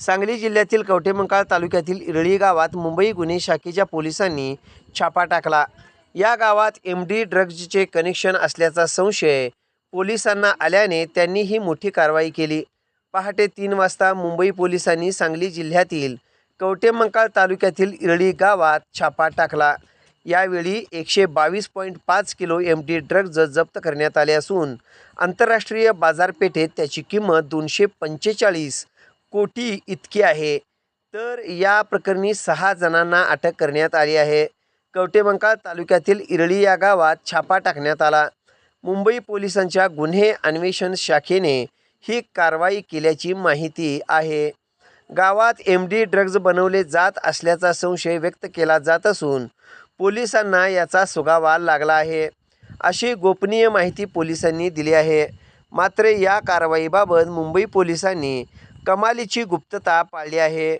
सांगली जिल्ह्यातील कवठेमंकाळ तालुक्यातील इरळी गावात मुंबई गुन्हे शाखेच्या पोलिसांनी छापा टाकला. या गावात एम डी ड्रग्जचे कनेक्शन असल्याचा संशय पोलिसांना आल्याने त्यांनी ही मोठी कारवाई केली. पहाटे तीन वाजता मुंबई पोलिसांनी सांगली जिल्ह्यातील कवटेमंकाळ तालुक्यातील इरळी गावात छापा टाकला. यावेळी एकशे बावीस पॉईंट पाच किलो एम डी ड्रग्ज जप्त करण्यात आले असून आंतरराष्ट्रीय बाजारपेठेत त्याची किंमत दोनशे पंचेचाळीस कोटी इतकी आहे. तर या प्रकरणी सहा जणांना अटक करण्यात आली आहे. कवटेमंकाळ तालुक्यातील इरळी या गावात छापा टाकण्यात आला. मुंबई पोलिसांच्या गुन्हे अन्वेषण शाखेने ही कारवाई केल्याची माहिती आहे. गावात एम डी ड्रग्ज बनवले जात असल्याचा संशय व्यक्त केला जात असून पोलिसांना याचा सुगावा लागला आहे. अशी गोपनीय माहिती पोलिसांनी दिली आहे. मात्र या कारवाईबाबत मुंबई पोलिसांनी कमालीची गुप्तता पाळली आहे.